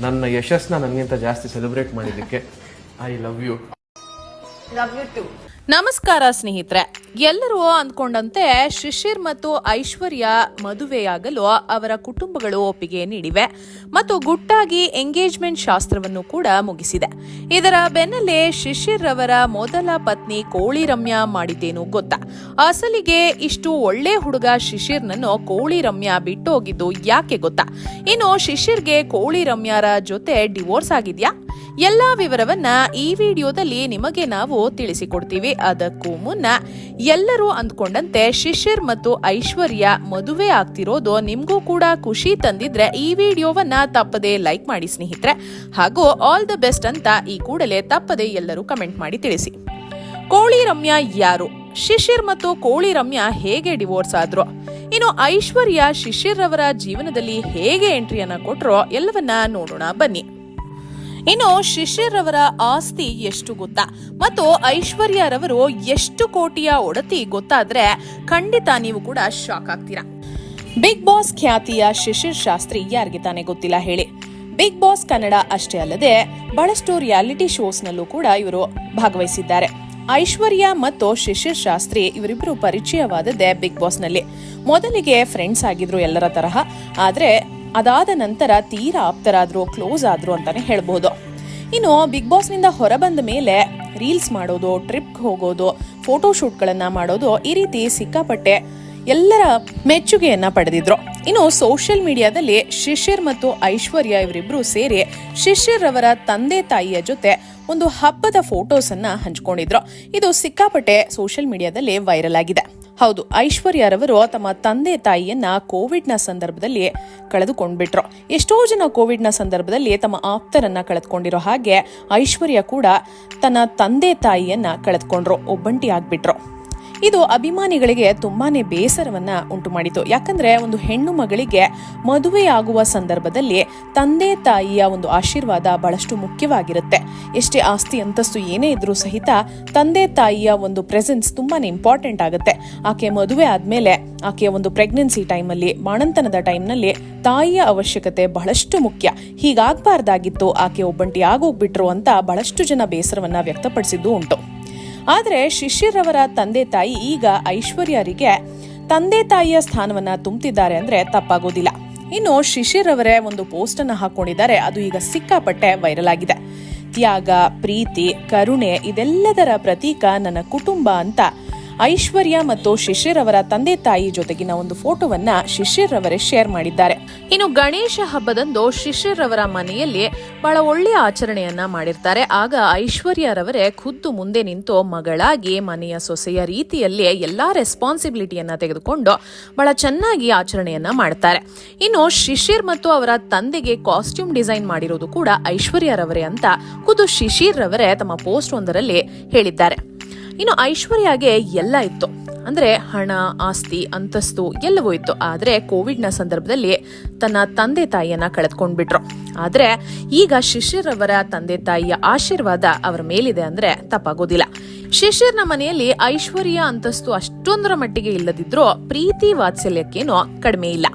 ನನ್ನ ಯಶಸ್ನ ನನಗಿಂತ ಜಾಸ್ತಿ ಸೆಲೆಬ್ರೇಟ್ ಮಾಡಿದ್ದಕ್ಕೆ ಐ ಲವ್ ಯು ಲವ್ ನಮಸ್ಕಾರ ಸ್ನೇಹಿತರೆ. ಎಲ್ಲರೂ ಅಂದ್ಕೊಂಡಂತೆ ಶಿಶಿರ್ ಮತ್ತು ಐಶ್ವರ್ಯ ಮದುವೆಯಾಗಲು ಅವರ ಕುಟುಂಬಗಳು ಒಪ್ಪಿಗೆ ನೀಡಿವೆ ಮತ್ತು ಗುಟ್ಟಾಗಿ ಎಂಗೇಜ್ಮೆಂಟ್ ಶಾಸ್ತ್ರವನ್ನು ಕೂಡ ಮುಗಿಸಿದೆ. ಇದರ ಬೆನ್ನಲ್ಲೇ ಶಿಶಿರ್ ಅವರ ಮೊದಲ ಪತ್ನಿ ಕೋಳಿ ರಮ್ಯಾ ಮಾಡಿದ್ದೇನು ಗೊತ್ತಾ? ಅಸಲಿಗೆ ಇಷ್ಟು ಒಳ್ಳೆ ಹುಡುಗ ಶಿಶಿರ್ನನ್ನು ಕೋಳಿ ರಮ್ಯಾ ಬಿಟ್ಟು ಹೋಗಿದ್ದು ಯಾಕೆ ಗೊತ್ತಾ? ಇನ್ನು ಶಿಶಿರ್ಗೆ ಕೋಳಿ ರಮ್ಯಾರ ಜೊತೆ ಡಿವೋರ್ಸ್ ಆಗಿದ್ಯಾ? ಎಲ್ಲಾ ವಿವರವನ್ನ ಈ ವಿಡಿಯೋದಲ್ಲಿ ನಿಮಗೆ ನಾವು ತಿಳಿಸಿಕೊಡ್ತೀವಿ. ಅದಕ್ಕೂ ಮುನ್ನ ಎಲ್ಲರೂ ಅಂದ್ಕೊಂಡಂತೆ ಶಿಶಿರ್ ಮತ್ತು ಐಶ್ವರ್ಯ ಮದುವೆ ಆಗ್ತಿರೋದು ನಿಮ್ಗೂ ಕೂಡ ಖುಷಿ ತಂದಿದ್ರೆ ಈ ವಿಡಿಯೋವನ್ನ ತಪ್ಪದೆ ಲೈಕ್ ಮಾಡಿ ಸ್ನೇಹಿತರೆ. ಹಾಗೂ ಆಲ್ ದ ಬೆಸ್ಟ್ ಅಂತ ಈ ಕೂಡಲೇ ತಪ್ಪದೆ ಎಲ್ಲರೂ ಕಮೆಂಟ್ ಮಾಡಿ ತಿಳಿಸಿ. ಕೋಳಿ ರಮ್ಯಾ ಯಾರು? ಶಿಶಿರ್ ಮತ್ತು ಕೋಳಿ ರಮ್ಯಾ ಹೇಗೆ ಡಿವೋರ್ಸ್ ಆದ್ರು? ಇನ್ನು ಐಶ್ವರ್ಯ ಶಿಶಿರ್ ಅವರ ಜೀವನದಲ್ಲಿ ಹೇಗೆ ಎಂಟ್ರಿಯನ್ನ ಕೊಟ್ರೋ ಎಲ್ಲವನ್ನ ನೋಡೋಣ ಬನ್ನಿ. ಇನ್ನು ಶಿಶಿರ್ ಆಸ್ತಿ ಎಷ್ಟು ಗೊತ್ತಾ? ಮತ್ತು ಐಶ್ವರ್ಯ ರವರು ಎಷ್ಟು ಕೋಟಿಯ ಒಡತಿ ಗೊತ್ತಾದ್ರೆ ಖಂಡಿತ ನೀವು ಕೂಡ ಶಾಕ್ ಆಗ್ತೀರಾ? ಬಿಗ್ ಬಾಸ್ ಖ್ಯಾತಿಯ ಶಿಶಿರ್ ಶಾಸ್ತ್ರಿ ಯಾರಿಗೆ ತಾನೇ ಗೊತ್ತಿಲ್ಲ ಹೇಳಿ. ಬಿಗ್ ಬಾಸ್ ಕನ್ನಡ ಅಷ್ಟೇ ಅಲ್ಲದೆ ಬಹಳಷ್ಟು ರಿಯಾಲಿಟಿ ಶೋಸ್ನಲ್ಲೂ ಕೂಡ ಇವರು ಭಾಗವಹಿಸಿದ್ದಾರೆ. ಐಶ್ವರ್ಯ ಮತ್ತು ಶಿಶಿರ್ ಶಾಸ್ತ್ರಿ ಇವರಿಬ್ಬರು ಪರಿಚಯವಾದದ್ದೇ ಬಿಗ್ ಬಾಸ್ನಲ್ಲಿ ಮೊದಲಿಗೆ ಫ್ರೆಂಡ್ಸ್ ಆಗಿದ್ರು ಎಲ್ಲರ ತರಹ, ಆದ್ರೆ ಅದಾದ ನಂತರ ತೀರಾ ಆಪ್ತರಾದ್ರು ಕ್ಲೋಸ್ ಆದ್ರು ಅಂತಾನೆ ಹೇಳ್ಬೋದು. ಇನ್ನು ಬಿಗ್ ಬಾಸ್ನಿಂದ ಹೊರಬಂದ ಮೇಲೆ ರೀಲ್ಸ್ ಮಾಡೋದು ಟ್ರಿಪ್ ಹೋಗೋದು ಫೋಟೋ ಶೂಟ್ಗಳನ್ನ ಮಾಡೋದು ಈ ರೀತಿ ಸಿಕ್ಕಾಪಟ್ಟೆ ಎಲ್ಲರ ಮೆಚ್ಚುಗೆಯನ್ನ ಪಡೆದಿದ್ರು. ಇನ್ನು ಸೋಷಿಯಲ್ ಮೀಡಿಯಾದಲ್ಲಿ ಶಿಷ್ಯರ್ ಮತ್ತು ಐಶ್ವರ್ಯ ಇವರಿಬ್ರು ಸೇರಿ ಶಿಶಿರ್ ಅವರ ತಂದೆ ತಾಯಿಯ ಜೊತೆ ಒಂದು ಹಬ್ಬದ ಫೋಟೋಸ್ ಅನ್ನ ಹಂಚಿಕೊಂಡಿದ್ರು. ಇದು ಸಿಕ್ಕಾಪಟ್ಟೆ ಸೋಷಿಯಲ್ ಮೀಡಿಯಾದಲ್ಲಿ ವೈರಲ್ ಆಗಿದೆ. ಹೌದು, ಐಶ್ವರ್ಯರವರು ತಮ್ಮ ತಂದೆ ತಾಯಿಯನ್ನ ಕೋವಿಡ್ನ ಸಂದರ್ಭದಲ್ಲಿ ಕಳೆದುಕೊಂಡ್ಬಿಟ್ರು. ಎಷ್ಟೋ ಜನ ಕೋವಿಡ್ನ ಸಂದರ್ಭದಲ್ಲಿ ತಮ್ಮ ಆಪ್ತರನ್ನ ಕಳೆದುಕೊಂಡಿರೋ ಹಾಗೆ ಐಶ್ವರ್ಯ ಕೂಡ ತನ್ನ ತಂದೆ ತಾಯಿಯನ್ನ ಕಳೆದುಕೊಂಡ್ರು, ಒಬ್ಬಂಟಿ ಆಗ್ಬಿಟ್ರು. ಇದು ಅಭಿಮಾನಿಗಳಿಗೆ ತುಂಬಾನೇ ಬೇಸರವನ್ನ ಉಂಟು ಮಾಡಿತು ಯಾಕಂದ್ರೆ ಒಂದು ಹೆಣ್ಣು ಮಗಳಿಗೆ ಮದುವೆಯಾಗುವ ಸಂದರ್ಭದಲ್ಲಿ ತಂದೆ ತಾಯಿಯ ಒಂದು ಆಶೀರ್ವಾದ ಬಹಳಷ್ಟು ಮುಖ್ಯವಾಗಿರುತ್ತೆ. ಎಷ್ಟೇ ಆಸ್ತಿ ಅಂತಸ್ತು ಏನೇ ಇದ್ರೂ ಸಹಿತ ತಂದೆ ತಾಯಿಯ ಒಂದು ಪ್ರೆಸೆನ್ಸ್ ತುಂಬಾನೇ ಇಂಪಾರ್ಟೆಂಟ್ ಆಗುತ್ತೆ. ಆಕೆ ಮದುವೆ ಆದ್ಮೇಲೆ ಆಕೆಯ ಒಂದು ಪ್ರೆಗ್ನೆನ್ಸಿ ಟೈಮಲ್ಲಿ ಬಾಣಂತನದ ಟೈಮ್ನಲ್ಲಿ ತಾಯಿಯ ಅವಶ್ಯಕತೆ ಬಹಳಷ್ಟು ಮುಖ್ಯ. ಹೀಗಾಗಬಾರ್ದಾಗಿತ್ತು, ಆಕೆ ಒಬ್ಬಂಟಿ ಆಗೋಗ್ಬಿಟ್ರು ಅಂತ ಬಹಳಷ್ಟು ಜನ ಬೇಸರವನ್ನ ವ್ಯಕ್ತಪಡಿಸಿದ್ದು ಉಂಟು. ಆದರೆ ಶಿಷ್ಯರವರ ಅವರ ತಂದೆ ತಾಯಿ ಈಗ ಐಶ್ವರ್ಯರಿಗೆ ತಂದೆ ತಾಯಿಯ ಸ್ಥಾನವನ್ನ ತುಂಬುತ್ತಿದ್ದಾರೆ ಅಂದ್ರೆ ತಪ್ಪಾಗೋದಿಲ್ಲ. ಇನ್ನು ಶಿಶಿರ್ ಅವರೇ ಒಂದು ಪೋಸ್ಟ್ ಅನ್ನು ಹಾಕೊಂಡಿದ್ದಾರೆ. ಅದು ಈಗ ಸಿಕ್ಕಾಪಟ್ಟೆ ವೈರಲ್ ಆಗಿದೆ. ತ್ಯಾಗ, ಪ್ರೀತಿ, ಕರುಣೆ ಇದೆಲ್ಲದರ ಪ್ರತೀಕ ನನ್ನ ಕುಟುಂಬ ಅಂತ ಐಶ್ವರ್ಯ ಮತ್ತು ಶಿಶಿರ್ ಅವರ ತಂದೆ ತಾಯಿ ಜೊತೆಗಿನ ಒಂದು ಫೋಟೋವನ್ನ ಶಿಶಿರ್ ಅವರೇ ಶೇರ್ ಮಾಡಿದ್ದಾರೆ. ಇನ್ನು ಗಣೇಶ ಹಬ್ಬದಂದು ಶಿಶಿರ್ ಅವರ ಮನೆಯಲ್ಲಿ ಬಹಳ ಒಳ್ಳೆಯ ಆಚರಣೆಯನ್ನ ಮಾಡಿರ್ತಾರೆ. ಆಗ ಐಶ್ವರ್ಯರವರೇ ಖುದ್ದು ಮುಂದೆ ನಿಂತು ಮಗಳಾಗಿ, ಮನೆಯ ಸೊಸೆಯ ರೀತಿಯಲ್ಲಿ ಎಲ್ಲಾ ರೆಸ್ಪಾನ್ಸಿಬಿಲಿಟಿಯನ್ನ ತೆಗೆದುಕೊಂಡು ಬಹಳ ಚೆನ್ನಾಗಿ ಆಚರಣೆಯನ್ನ ಮಾಡ್ತಾರೆ. ಇನ್ನು ಶಿಶಿರ್ ಮತ್ತು ಅವರ ತಂದೆಗೆ ಕಾಸ್ಟ್ಯೂಮ್ ಡಿಸೈನ್ ಮಾಡಿರೋದು ಕೂಡ ಐಶ್ವರ್ಯರವರೇ ಅಂತ ಖುದ್ದು ಶಿಶಿರ್ ರವರೇ ತಮ್ಮ ಪೋಸ್ಟ್ ಒಂದರಲ್ಲಿ ಹೇಳಿದ್ದಾರೆ. ಇನ್ನು ಐಶ್ವರ್ಯಾಗೆ ಎಲ್ಲ ಇತ್ತು. ಅಂದ್ರೆ ಹಣ, ಆಸ್ತಿ, ಅಂತಸ್ತು ಎಲ್ಲವೂ ಇತ್ತು. ಆದ್ರೆ ಕೋವಿಡ್ನ ಸಂದರ್ಭದಲ್ಲಿ ತನ್ನ ತಂದೆ ತಾಯಿಯನ್ನ ಕಳೆದುಕೊಂಡ್ಬಿಟ್ರು. ಆದ್ರೆ ಈಗ ಶಿಶಿರ್ ಅವರ ತಂದೆ ತಾಯಿಯ ಆಶೀರ್ವಾದ ಅವರ ಮೇಲಿದೆ ಅಂದ್ರೆ ತಪ್ಪಾಗೋದಿಲ್ಲ. ಶಿಶಿರ್ನ ಮನೆಯಲ್ಲಿ ಐಶ್ವರ್ಯ, ಅಂತಸ್ತು ಅಷ್ಟೊಂದರ ಮಟ್ಟಿಗೆ ಇಲ್ಲದಿದ್ರೂ ಪ್ರೀತಿ ವಾತ್ಸಲ್ಯಕ್ಕೇನು ಕಡಿಮೆ ಇಲ್ಲ.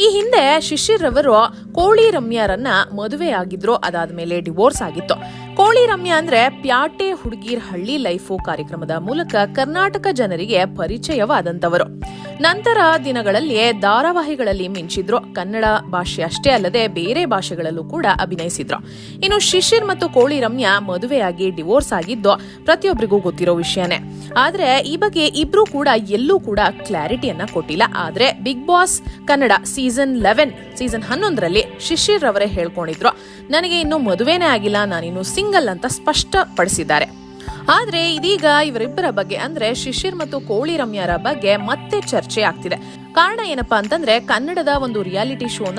ಈ ಹಿಂದೆ ಶಿಶಿರ್ ರವರು ಕೋಳಿ ರಮ್ಯಾರನ್ನ ಮದುವೆ ಆಗಿದ್ರು ಅದಾದ್ಮೇಲೆ ಡಿವೋರ್ಸ್ ಆಗಿತ್ತು. ಕೋಳಿ ರಮ್ಯಾ ಅಂದ್ರೆ ಪ್ಯಾಟೆ ಹುಡುಗಿರ್ ಹಳ್ಳಿ ಲೈಫು ಕಾರ್ಯಕ್ರಮದ ಮೂಲಕ ಕರ್ನಾಟಕ ಜನರಿಗೆ ಪರಿಚಯವಾದಂತವರು. ನಂತರ ದಿನಗಳಲ್ಲಿ ಧಾರಾವಾಹಿಗಳಲ್ಲಿ ಮಿಂಚಿದ್ರು. ಕನ್ನಡ ಭಾಷೆ ಅಷ್ಟೇ ಅಲ್ಲದೆ ಬೇರೆ ಭಾಷೆಗಳಲ್ಲೂ ಕೂಡ ಅಭಿನಯಿಸಿದ್ರು. ಇನ್ನು ಶಿಶಿರ್ ಮತ್ತು ಕೋಳಿ ರಮ್ಯ ಮದುವೆಯಾಗಿ ಡಿವೋರ್ಸ್ ಆಗಿದ್ದು ಪ್ರತಿಯೊಬ್ಬರಿಗೂ ಗೊತ್ತಿರೋ ವಿಷಯನೇ. ಆದ್ರೆ ಈ ಬಗ್ಗೆ ಇಬ್ರು ಕೂಡ ಎಲ್ಲೂ ಕೂಡ ಕ್ಲಾರಿಟಿಯನ್ನ ಕೊಟ್ಟಿಲ್ಲ. ಆದ್ರೆ big boss Kannada season eleven, season ಹನ್ನೊಂದರಲ್ಲಿ ಶಿಶಿರ್ ಅವರೇ ಹೇಳ್ಕೊಂಡಿದ್ರು. ನನಗೆ ಇನ್ನು ಮದುವೆನೇ ಆಗಿಲ್ಲ, ನಾನಿನ್ನು ಸಿಂಗಲ್ ಅಂತ ಸ್ಪಷ್ಟಪಡಿಸಿದ್ದಾರೆ. ಆದ್ರೆ ಇದೀಗ ಇವರಿಬ್ಬರ ಬಗ್ಗೆ ಅಂದ್ರೆ ಶಿಶಿರ್ ಮತ್ತು ಕೋಳಿ ರಮ್ಯಾರ ಬಗ್ಗೆ ಮತ್ತೆ ಚರ್ಚೆ ಆಗ್ತಿದೆ. ಕಾರಣ ಏನಪ್ಪಾ ಅಂತಂದ್ರೆ ಕನ್ನಡದ ಒಂದು ರಿಯಾಲಿಟಿ ಶೋನ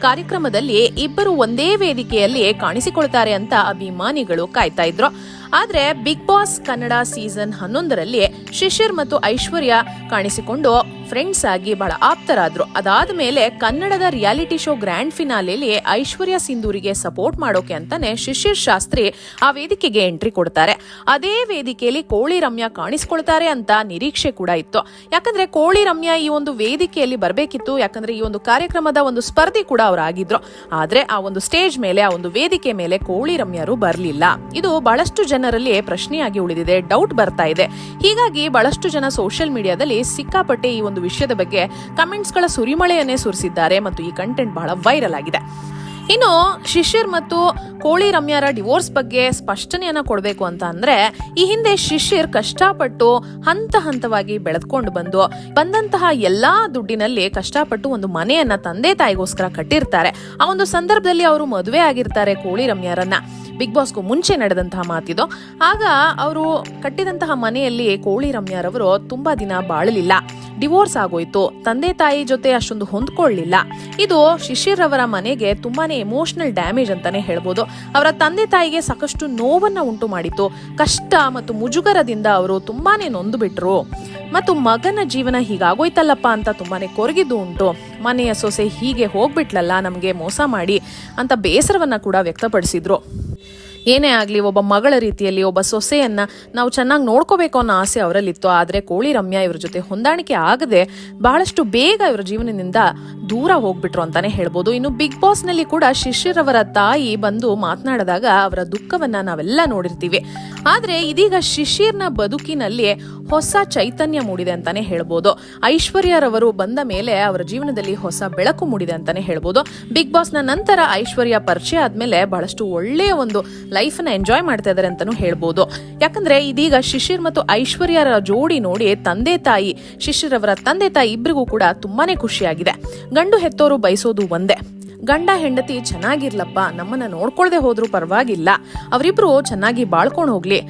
ಕಾರ್ಯಕ್ರಮದಲ್ಲಿ ಇಬ್ಬರು ಒಂದೇ ವೇದಿಕೆಯಲ್ಲಿ ಕಾಣಿಸಿಕೊಳ್ತಾರೆ ಅಂತ ಅಭಿಮಾನಿಗಳು ಕಾಯ್ತಾ ಇದ್ರು. ಆದ್ರೆ ಬಿಗ್ ಬಾಸ್ ಕನ್ನಡ ಸೀಸನ್ ಹನ್ನೊಂದರಲ್ಲಿ ಶಿಶಿರ್ ಮತ್ತು ಐಶ್ವರ್ಯ ಕಾಣಿಸಿಕೊಂಡು ಫ್ರೆಂಡ್ಸ್ ಆಗಿ ಬಹಳ ಆಪ್ತರಾದ್ರು. ಅದಾದ ಮೇಲೆ ಕನ್ನಡದ ರಿಯಾಲಿಟಿ ಶೋ ಗ್ರ್ಯಾಂಡ್ ಫಿನಾಲೆಯಲ್ಲಿ ಐಶ್ವರ್ಯ ಸಿಂಧೂರಿಗೆ ಸಪೋರ್ಟ್ ಮಾಡೋಕೆ ಅಂತಾನೆ ಶಿಶಿರ್ ಶಾಸ್ತ್ರಿ ಆ ವೇದಿಕೆಗೆ ಎಂಟ್ರಿ ಕೊಡ್ತಾರೆ. ಅದೇ ವೇದಿಕೆಯಲ್ಲಿ ಕೋಳಿ ರಮ್ಯಾ ಕಾಣಿಸ್ಕೊಳ್ತಾರೆ ಅಂತ ನಿರೀಕ್ಷೆ ಕೂಡ ಇತ್ತು. ಯಾಕಂದ್ರೆ ಕೋಳಿ ರಮ್ಯಾ ಈ ಒಂದು ವೇದಿಕೆಯಲ್ಲಿ ಬರಬೇಕಿತ್ತು. ಯಾಕಂದ್ರೆ ಈ ಒಂದು ಕಾರ್ಯಕ್ರಮದ ಒಂದು ಸ್ಪರ್ಧಿ ಕೂಡ ಅವರಾಗಿದ್ರು ಆದ್ರೆ ಆ ಒಂದು ಸ್ಟೇಜ್ ಮೇಲೆ, ಆ ಒಂದು ವೇದಿಕೆ ಮೇಲೆ ಕೋಳಿ ರಮ್ಯರು ಬರಲಿಲ್ಲ. ಇದು ಬಹಳಷ್ಟು ಜನರಲ್ಲಿ ಪ್ರಶ್ನೆಯಾಗಿ ಉಳಿದಿದೆ, ಡೌಟ್ ಬರ್ತಾ ಇದೆ. ಹೀಗಾಗಿ ಬಹಳಷ್ಟು ಜನ ಸೋಷಿಯಲ್ ಮೀಡಿಯಾದಲ್ಲಿ ಸಿಕ್ಕಾಪಟ್ಟೆ ಈ ಒಂದು ವಿಷಯದ ಬಗ್ಗೆ ಕಮೆಂಟ್ಸ್ಗಳ ಸುರಿಮಳೆಯನ್ನೇ ಸುರಿಸಿದ್ದಾರೆ ಮತ್ತು ಈ ಕಂಟೆಂಟ್ ಬಹಳ ವೈರಲ್ ಆಗಿದೆ. ಇನ್ನು ಶಿಶಿರ್ ಮತ್ತು ಕೋಳಿ ರಮ್ಯಾರ ಡಿವೋರ್ಸ್ ಬಗ್ಗೆ ಸ್ಪಷ್ಟನೆಯನ್ನ ಕೊಡಬೇಕು ಅಂತ ಅಂದ್ರೆ, ಈ ಹಿಂದೆ ಶಿಶಿರ್ ಕಷ್ಟಪಟ್ಟು ಹಂತ ಹಂತವಾಗಿ ಬೆಳೆದ್ಕೊಂಡು ಬಂದು, ಬಂದಂತಹ ಎಲ್ಲಾ ದುಡ್ಡಿನಲ್ಲಿ ಕಷ್ಟಪಟ್ಟು ಒಂದು ಮನೆಯನ್ನ ತಂದೆ ತಾಯಿಗೋಸ್ಕರ ಕಟ್ಟಿರ್ತಾರೆ. ಆ ಒಂದು ಸಂದರ್ಭದಲ್ಲಿ ಅವರು ಮದುವೆ ಆಗಿರ್ತಾರೆ ಕೋಳಿ ರಮ್ಯಾರನ್ನ. ಬಿಗ್ ಬಾಸ್ಗೂ ಮುಂಚೆ ನಡೆದಂತಹ ಮಾತಿದು. ಆಗ ಅವರು ಕಟ್ಟಿದಂತಹ ಮನೆಯಲ್ಲಿ ಕೋಳಿ ರಮ್ಯಾರವರು ತುಂಬಾ ದಿನ ಬಾಳಲಿಲ್ಲ. ಡಿವೋರ್ಸ್ ಆಗೋಯ್ತು. ತಂದೆ ತಾಯಿ ಜೊತೆ ಅಷ್ಟೊಂದು ಹೊಂದ್ಕೊಳ್ಳಿಲ್ಲ. ಇದು ಶಿಶಿರ್ ಮನೆಗೆ ತುಂಬಾನೇ ಎಮೋಷನಲ್ ಡ್ಯಾಮೇಜ್ ಅಂತಾನೆ ಹೇಳ್ಬೋದು. ಅವರ ತಂದೆ ತಾಯಿಗೆ ಸಾಕಷ್ಟು ನೋವನ್ನ ಉಂಟು ಮಾಡಿತು ಕಷ್ಟ ಮತ್ತು ಮುಜುಗರದಿಂದ ಅವರು ತುಂಬಾನೇ ನೊಂದು ಬಿಟ್ರು ಮತ್ತು ಮಗನ ಜೀವನ ಹೀಗಾಗೋಯ್ತಲ್ಲಪ್ಪ ಅಂತ ತುಂಬಾನೇ ಕೊರಗಿದ್ದು ಉಂಟು. ಮನೆಯ ಸೊಸೆ ಹೀಗೆ ಹೋಗ್ಬಿಟ್ಲಲ್ಲ, ನಮಗೆ ಮೋಸ ಮಾಡಿ ಅಂತ ಬೇಸರವನ್ನ ಕೂಡ ವ್ಯಕ್ತಪಡಿಸಿದ್ರು. ಏನೇ ಆಗಲಿ, ಒಬ್ಬ ಮಗಳ ರೀತಿಯಲ್ಲಿ, ಒಬ್ಬ ಸೊಸೆಯನ್ನು ನಾವು ಚೆನ್ನಾಗಿ ನೋಡ್ಕೋಬೇಕು ಅನ್ನೋ ಆಸೆ ಅವರಲ್ಲಿತ್ತು. ಆದರೆ ಕೋಳಿ ರಮ್ಯಾ ಇವ್ರ ಜೊತೆ ಹೊಂದಾಣಿಕೆ ಆಗದೆ ಬಹಳಷ್ಟು ಬೇಗ ಇವರ ಜೀವನದಿಂದ ದೂರ ಹೋಗ್ಬಿಟ್ರು ಅಂತಾನೆ ಹೇಳ್ಬೋದು. ಇನ್ನು ಬಿಗ್ ಬಾಸ್ನಲ್ಲಿ ಕೂಡ ಶಿಶಿರ್ ತಾಯಿ ಬಂದು ಮಾತನಾಡಿದಾಗ ಅವರ ದುಃಖವನ್ನ ನಾವೆಲ್ಲ ನೋಡಿರ್ತೀವಿ. ಆದ್ರೆ ಇದೀಗ ಶಿಶಿರ್ನ ಬದುಕಿನಲ್ಲಿ ಹೊಸ ಚೈತನ್ಯ ಮೂಡಿದೆ ಅಂತಾನೆ ಹೇಳ್ಬೋದು. ಐಶ್ವರ್ಯರವರು ಬಂದ ಮೇಲೆ ಅವರ ಜೀವನದಲ್ಲಿ ಹೊಸ ಬೆಳಕು ಮೂಡಿದೆ ಅಂತಾನೆ ಹೇಳ್ಬೋದು. ಬಿಗ್ ಬಾಸ್ನ ನಂತರ ಐಶ್ವರ್ಯ ಪರಿಚಯ ಆದ್ಮೇಲೆ ಬಹಳಷ್ಟು ಒಳ್ಳೆಯ ಒಂದು ಲೈಫ್ ಅನ್ನ ಎಂಜಾಯ್ ಮಾಡ್ತಾ ಇದಾರೆ ಅಂತಾನು ಹೇಳ್ಬೋದು. ಯಾಕಂದ್ರೆ ಇದೀಗ ಶಿಶಿರ್ ಮತ್ತು ಐಶ್ವರ್ಯರ ಜೋಡಿ ನೋಡಿ ತಂದೆ ತಾಯಿ ಶಿಶಿರ್ ಅವರ ತಂದೆ ತಾಯಿ ಇಬ್ಬರಿಗೂ ಕೂಡ ತುಂಬಾನೇ ಖುಷಿಯಾಗಿದೆ. ಗಂಡು ಹೆತ್ತೋರು ಬಯಸೋದು ಒಂದೇ. ಗಂಡ ಹೆಂಡತಿ ಚೆನ್ನಾಗಿರ್ಲಪ್ಪ, ನಮ್ಮನ್ನ ನೋಡ್ಕೊಳ್ದೆ ಹೋದ್ರು ಪರವಾಗಿಲ್ಲ. ಅವರಿಬ್ರು ಚೆನ್ನಾಗಿ ಬಾಳ್ಕೊಂಡು ಹೋಗ್ಲಿ.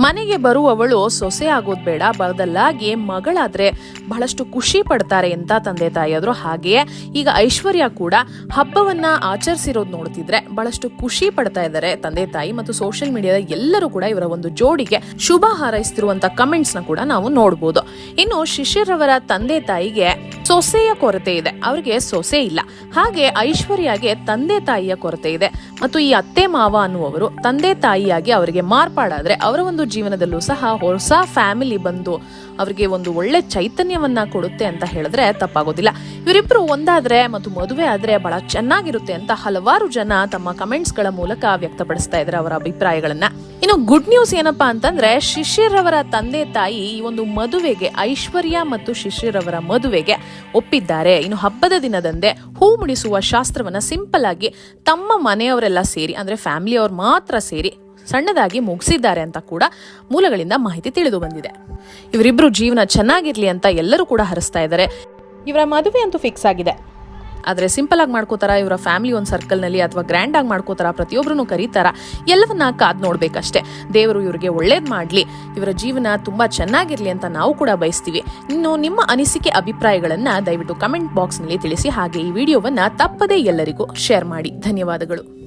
ಮನೆಗೆ ಬರುವವಳು ಸೊಸೆ ಆಗೋದ್ ಬೇಡ ಬದಲಾಗಿ ಮಗಳಾದ್ರೆ ಬಹಳಷ್ಟು ಖುಷಿ ಪಡ್ತಾರೆ ಅಂತ ತಂದೆ ತಾಯಿಯಾದ್ರು. ಹಾಗೆಯೇ ಈಗ ಐಶ್ವರ್ಯ ಕೂಡ ಹಬ್ಬವನ್ನ ಆಚರಿಸಿರೋದು ನೋಡ್ತಿದ್ರೆ ಬಹಳಷ್ಟು ಖುಷಿ ಪಡ್ತಾ ಇದ್ದಾರೆ ತಂದೆ ತಾಯಿ ಮತ್ತು ಸೋಷಿಯಲ್ ಮೀಡಿಯಾದ ಎಲ್ಲರೂ ಕೂಡ ಇವರ ಒಂದು ಜೋಡಿಗೆ ಶುಭ ಹಾರೈಸ್ತಿರುವಂತ ಕಮೆಂಟ್ಸ್ನ ಕೂಡ ನಾವು ನೋಡಬಹುದು ಇನ್ನು ಶಿಷ್ಯರವರ ತಂದೆ ತಾಯಿಗೆ ಸೊಸೆಯ ಕೊರತೆ ಇದೆ. ಅವರಿಗೆ ಸೊಸೆ ಇಲ್ಲ. ಹಾಗೆ ಐಶ್ವರ್ಯಗೆ ತಂದೆ ತಾಯಿಯ ಕೊರತೆ ಇದೆ. ಮತ್ತು ಈ ಅತ್ತೆ ಮಾವ ಅನ್ನುವರು ತಂದೆ ತಾಯಿಯಾಗಿ ಅವರಿಗೆ ಮಾರ್ಪಾಡಾದ್ರೆ ಅವರ ಒಂದು ಜೀವನದಲ್ಲೂ ಸಹ ಹೊಸ ಫ್ಯಾಮಿಲಿ ಬಂದು ಅವರಿಗೆ ಒಂದು ಒಳ್ಳೆ ಚೈತನ್ಯವನ್ನ ಕೊಡುತ್ತೆ ಅಂತ ಹೇಳಿದ್ರೆ ತಪ್ಪಾಗೋದಿಲ್ಲ. ಇವರಿಬ್ರು ಒಂದಾದ್ರೆ ಮತ್ತು ಮದುವೆ ಆದ್ರೆ ಬಹಳ ಚೆನ್ನಾಗಿರುತ್ತೆ ಅಂತ ಹಲವಾರು ಜನ ತಮ್ಮ ಕಮೆಂಟ್ಸ್ಗಳ ಮೂಲಕ ವ್ಯಕ್ತಪಡಿಸ್ತಾ ಇದ್ದಾರೆ ಅವರ ಅಭಿಪ್ರಾಯಗಳನ್ನ. ಇನ್ನು ಗುಡ್ ನ್ಯೂಸ್ ಏನಪ್ಪಾ ಅಂತಂದ್ರೆ ಶಿಶಿರ್ ಅವರ ತಂದೆ ತಾಯಿ ಈ ಒಂದು ಮದುವೆಗೆ, ಐಶ್ವರ್ಯ ಮತ್ತು ಶಿಶಿರ್ ಅವರ ಮದುವೆಗೆ ಒಪ್ಪಿದ್ದಾರೆ. ಇನ್ನು ಹಬ್ಬದ ದಿನದಂದೇ ಹೂ ಮುಡಿಸುವ ಶಾಸ್ತ್ರವನ್ನ ಸಿಂಪಲ್ ಆಗಿ ತಮ್ಮ ಮನೆಯವರೆಲ್ಲ ಸೇರಿ, ಅಂದ್ರೆ ಫ್ಯಾಮಿಲಿ ಅವ್ರು ಮಾತ್ರ ಸೇರಿ ಸಣ್ಣದಾಗಿ ಮುಗಿಸಿದ್ದಾರೆ ಅಂತ ಕೂಡ ಮೂಲಗಳಿಂದ ಮಾಹಿತಿ ತಿಳಿದು ಬಂದಿದೆ. ಇವರಿಬ್ಬರು ಜೀವನ ಚೆನ್ನಾಗಿರ್ಲಿ ಅಂತ ಎಲ್ಲರೂ ಕೂಡ ಹರಿಸ್ತಾ ಇದ್ದಾರೆ. ಇವರ ಮದುವೆ ಅಂತೂ ಫಿಕ್ಸ್ ಆಗಿದೆ. ಆದರೆ ಸಿಂಪಲ್ ಆಗಿ ಮಾಡ್ಕೋತಾರ, ಇವರ ಫ್ಯಾಮಿಲಿ ಒಂದು ಸರ್ಕಲ್ನಲ್ಲಿ ಅಥವಾ ಗ್ರ್ಯಾಂಡ್ ಆಗಿ ಮಾಡ್ಕೋತಾರ ಪ್ರತಿಯೊಬ್ಬರೂ ಕರೀತಾರ, ಎಲ್ಲವನ್ನ ಕಾದ್ ನೋಡ್ಬೇಕಷ್ಟೇ. ದೇವರು ಇವರಿಗೆ ಒಳ್ಳೇದು ಮಾಡಲಿ, ಇವರ ಜೀವನ ತುಂಬಾ ಚೆನ್ನಾಗಿರಲಿ ಅಂತ ನಾವು ಕೂಡ ಬಯಸ್ತೀವಿ. ಇನ್ನು ನಿಮ್ಮ ಅನಿಸಿಕೆ ಅಭಿಪ್ರಾಯಗಳನ್ನು ದಯವಿಟ್ಟು ಕಮೆಂಟ್ ಬಾಕ್ಸ್ನಲ್ಲಿ ತಿಳಿಸಿ, ಹಾಗೆ ಈ ವಿಡಿಯೋವನ್ನ ತಪ್ಪದೇ ಎಲ್ಲರಿಗೂ ಶೇರ್ ಮಾಡಿ. ಧನ್ಯವಾದಗಳು.